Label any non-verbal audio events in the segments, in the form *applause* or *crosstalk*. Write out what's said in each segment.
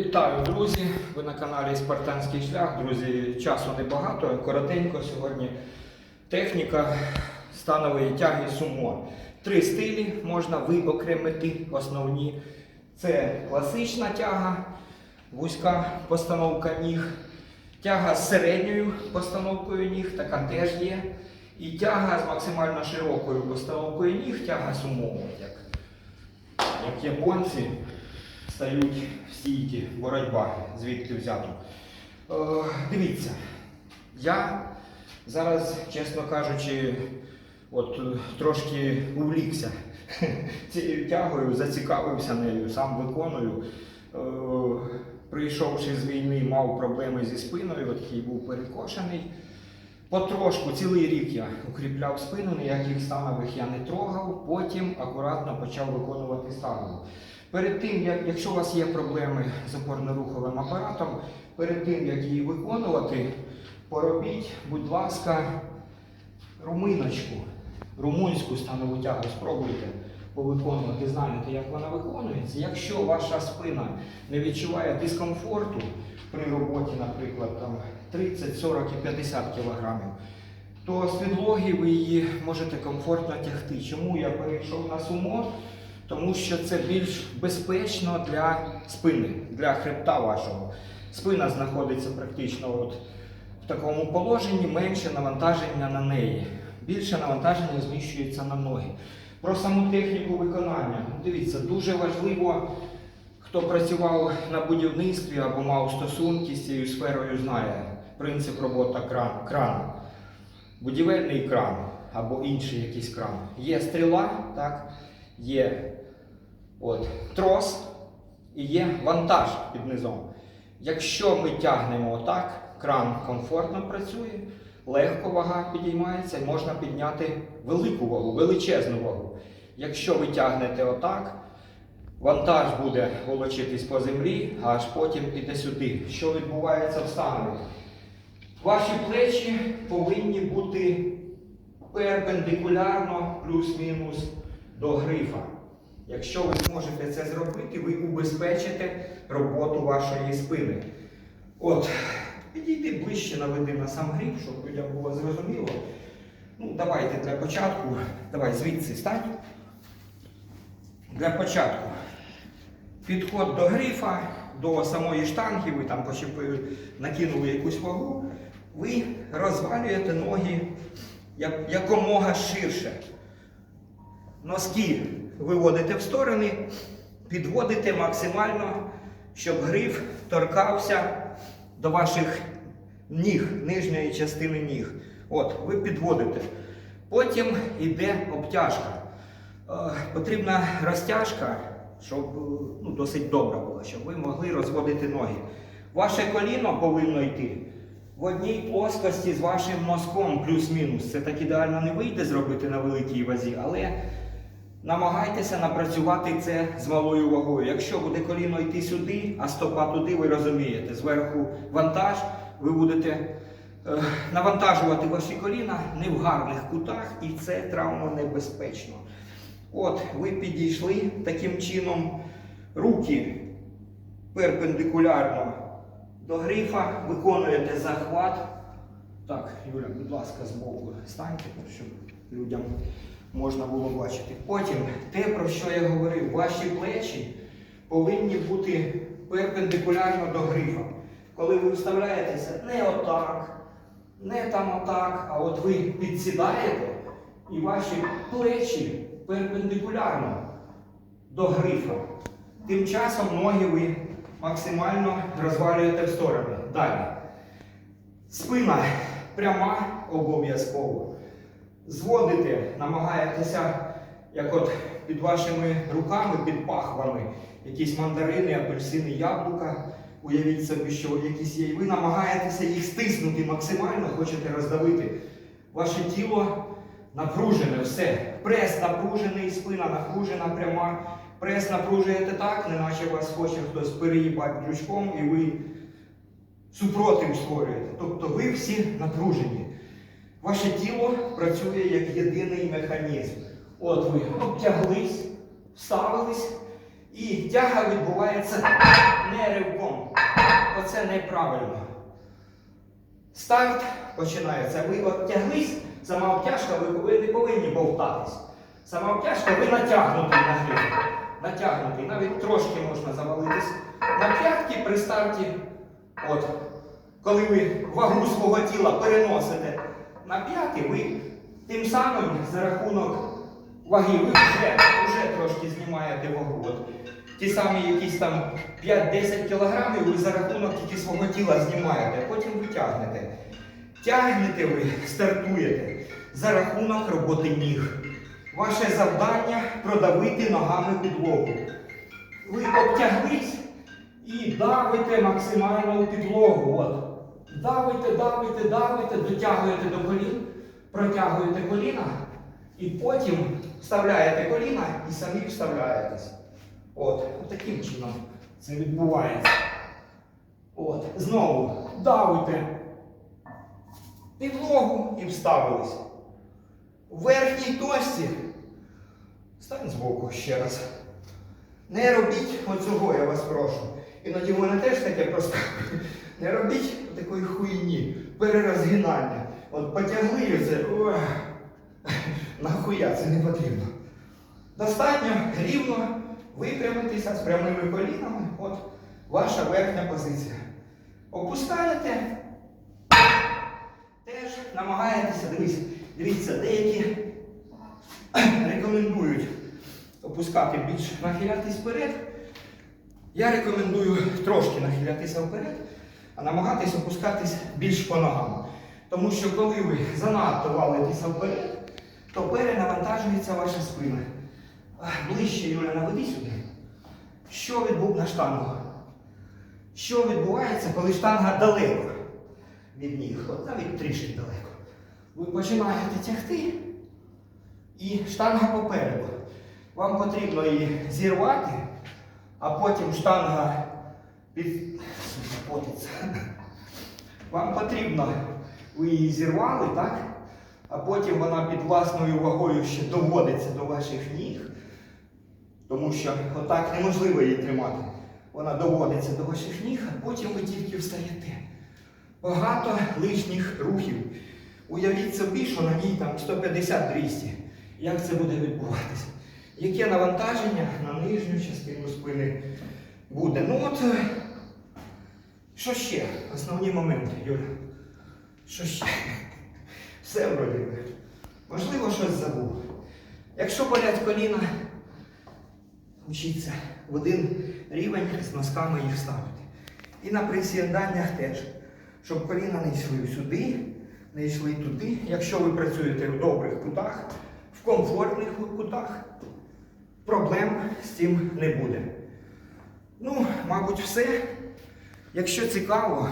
Вітаю, друзі! Ви на каналі Спартанський шлях. Друзі, часу небагато, коротенько сьогодні. Техніка станової тяги сумо. Три стилі можна виокремити основні. Це класична тяга, вузька постановка ніг, тяга з середньою постановкою ніг, така теж є. І тяга з максимально широкою постановкою ніг, тяга сумо. Як, як японці стають в стійки боротьба, звідки взято. Е, дивіться, я зараз, чесно кажучи, от е, трошки увлікся *laughs* цією тягою, зацікавився нею, сам виконую. Е, прийшовши з війни, мав проблеми зі спиною, от який був перекошений. Потрошку, цілий рік я укріпляв спину, ніяких станових я не трогав, потім акуратно почав виконувати станову. Перед тим, як, якщо у вас є проблеми з опорно-руховим апаратом, перед тим, як її виконувати, поробіть, будь ласка, руминочку, румунську станову тягу спробуйте повиконувати, знаєте, як вона виконується. Якщо ваша спина не відчуває дискомфорту при роботі, наприклад, там 30, 40 і 50 кілограмів, то з підлоги ви її можете комфортно тягти. Чому я перейшов на сумо? Тому що це більш безпечно для спини, для хребта вашого. Спина знаходиться практично от в такому положенні, менше навантаження на неї. Більше навантаження зміщується на ноги. Про саму техніку виконання. Дивіться, дуже важливо, хто працював на будівництві або мав стосунки з цією сферою, знає принцип роботи кран, крану. Будівельний кран або інший якийсь кран. Є стріла, так? є от, трос і є вантаж під низом. Якщо ми тягнемо отак, кран комфортно працює, легко вага підіймається і можна підняти велику вагу, величезну вагу. Якщо ви тягнете отак, вантаж буде волочитись по землі, а аж потім піде сюди. Що відбувається в станові? Ваші плечі повинні бути перпендикулярно плюс-мінус до грифа. Якщо ви зможете це зробити, ви убезпечите роботу вашої спини. От, підійди ближче, наведи на сам гриф, щоб людям було зрозуміло. Ну, давайте для початку, давай звідси стань. Для початку підход до грифа, до самої штанги, ви там почепили, накинули якусь вагу, ви розвалюєте ноги якомога ширше. Носки виводите в сторони, підводите максимально, щоб гриф торкався до ваших ніг, нижньої частини ніг. От, ви підводите. Потім йде обтяжка. Е, потрібна розтяжка, щоб е, ну, досить добра була, щоб ви могли розводити ноги. Ваше коліно повинно йти в одній плоскості з вашим носком, плюс-мінус. Це так ідеально не вийде зробити на великій вазі, але намагайтеся напрацювати це з малою вагою. Якщо буде коліно йти сюди, а стопа туди, ви розумієте, зверху вантаж, ви будете е, навантажувати ваші коліна не в гарних кутах, і це травмонебезпечно. От, ви підійшли таким чином, руки перпендикулярно до грифа, виконуєте захват. Так, Юля, будь ласка, збоку станьте, щоб людям можна було бачити. Потім те, про що я говорив, ваші плечі повинні бути перпендикулярно до грифа. Коли ви вставляєтеся не отак, не там отак, а от ви підсідаєте і ваші плечі перпендикулярно до грифа. Тим часом ноги ви максимально розвалюєте в сторони. Далі. Спина пряма обов'язково. Зводите, намагаєтеся, як от під вашими руками, під пахвами, якісь мандарини, апельсини, яблука. Уявіть собі, що якісь є. І ви намагаєтеся їх стиснути максимально, хочете роздавити. Ваше тіло напружене, все. Прес напружений, спина напружена пряма. Прес напружуєте так, неначе вас хоче хтось переїбати дрючком, і ви супротив створюєте. Тобто ви всі напружені. Ваше тіло працює як єдиний механізм. От ви обтяглись, вставились І тяга відбувається не ривком. Оце неправильно. Старт починається. Ви обтяглись, сама обтяжка, ви, не повинні бовтатись. Сама обтяжка, ви натягнутий на гриф. Натягнутий. Навіть трошки можна завалитись на п'ятки при старті. От. Коли ви вагу свого тіла переносите на п'яти, ви тим самим за рахунок ваги ви вже, вже трошки знімаєте вагу. От. Ті самі якісь там 5-10 кілограмів ви за рахунок тільки свого тіла знімаєте, потім витягнете. Тягнете ви, стартуєте за рахунок роботи ніг. Ваше завдання продавити ногами підлогу. Ви обтяглись і давите максимально підлогу. От. Давите, давите, давите, дотягуєте до колін, протягуєте коліна і потім вставляєте коліна і самі вставляєтесь. От, таким чином це відбувається. От, знову давите підлогу і вставились. В верхній точці. Стань збоку ще раз. Не робіть оцього, я вас прошу. Іноді в мене теж таке просто. Не робіть такої хуйні, перерозгинання. От потягли і це. Нахуя це не потрібно. Достатньо рівно випрямитися з прямими колінами. От ваша верхня позиція. Опускаєте. Теж намагаєтеся, дивіться, дивіться, деякі рекомендують опускати більш нахилятись вперед. Я рекомендую трошки нахилятися вперед, а намагатись опускатись більш по ногам. Тому що коли ви занадто валитеся вперед, то перенавантажується ваша спина. Ближче, Юля, наведи сюди. Що відбув на штангу? Що відбувається, коли штанга далеко від ніг? От навіть трішки далеко. Ви починаєте тягти, і штанга попереду. Вам потрібно її зірвати, а потім штанга під... Вам потрібно, ви її зірвали, так? А потім вона під власною вагою ще доводиться до ваших ніг. Тому що отак неможливо її тримати. Вона доводиться до ваших ніг, а потім ви тільки встаєте. Багато лишніх рухів. Уявіть собі, що на ній там 150-200. Як це буде відбуватися? Яке навантаження на нижню частину спини буде? Ну от, е, що ще? Основні моменти, Юля. Що ще? Все вроді. Можливо, щось забув. Якщо болять коліна, вчіться в один рівень з носками їх ставити. І на присіданнях теж, щоб коліна не йшли сюди, не йшли туди. Якщо ви працюєте в добрих кутах, в комфортних кутах, проблем з цим не буде. Ну, мабуть, все. Якщо цікаво,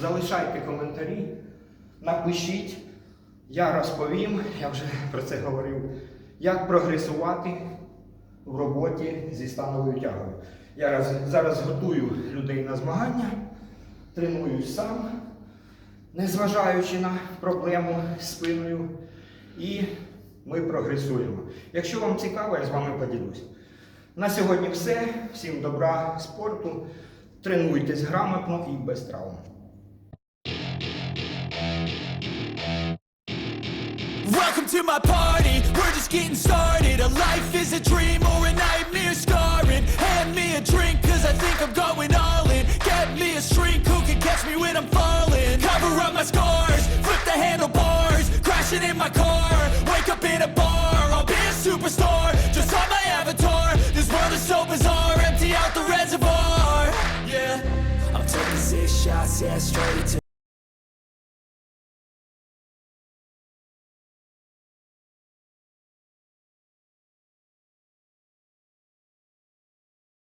залишайте коментарі, напишіть. Я розповім, я вже про це говорив, як прогресувати в роботі зі становою тягою. Я зараз готую людей на змагання, тренуюсь сам, незважаючи на проблему з спиною, і ми прогресуємо. Якщо вам цікаво, я з вами поділюсь. На сьогодні все. Всім добра, спорту. Тренуйтесь грамотно і без травм. Welcome to my party, we're just getting started A life is a dream or a Straight straight